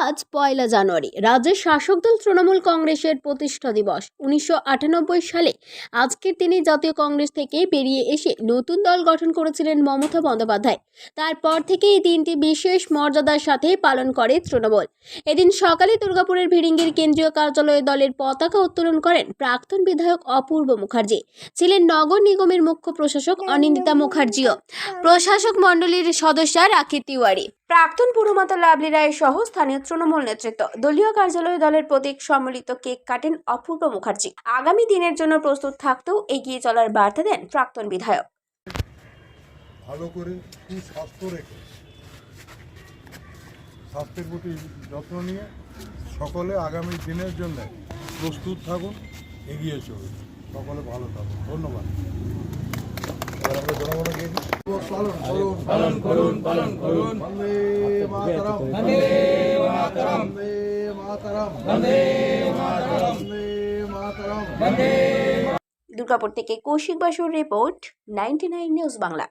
আজ পয়লা জানুয়ারি। রাজ্যের শাসক দল তৃণমূল কংগ্রেসের প্রতিষ্ঠা দিবস। উনিশশো আটানব্বই সালে আজকের দিনে জাতীয় কংগ্রেস থেকে বেরিয়ে এসে নতুন দল গঠন করেছিলেন মমতা বন্দ্যোপাধ্যায়। তারপর থেকে এই দিনটি বিশেষ মর্যাদার সাথে পালন করে তৃণমূল। এদিন সকালে দুর্গাপুরের ভিড়িঙ্গির কেন্দ্রীয় কার্যালয়ে দলের পতাকা উত্তোলন করেন প্রাক্তন বিধায়ক অপূর্ব মুখার্জি। ছিলেন নগর নিগমের মুখ্য প্রশাসক অনিন্দিতা মুখার্জিও। প্রশাসক মণ্ডলীর সদস্যা রাখি তিওয়ারি। প্রাক্তন পুরমাতা লাভলি রায় সহ স্থানীয় তৃণমূল নেতৃত্ব। দলীয় কার্যালয় দলের প্রতীক সম্মিলিত কেক কাটেন অপূর্ব মুখার্জি। আগামী দিনের জন্য প্রস্তুত থাকতেও এগিয়ে চলার বার্তা দেন প্রাক্তন বিধায়ক। ভালো করে সুস্বাস্থ্য রেখে, স্বাস্থ্যের প্রতি যত্ন নিয়ে সকলে আগামী দিনের জন্য প্রস্তুত থাকুন, এগিয়ে চলুন। সকলে ভালো থাকুন। ধন্যবাদ। পালন করুন পালন করুন। বন্দে মাতরম। বন্দে মাতরম। বন্দে মাতরম। বন্দে মাতরম। বন্দে দুর্গাপুর থেকে কৌশিক বাসুর রিপোর্ট নাইনটি নিউজ বাংলা।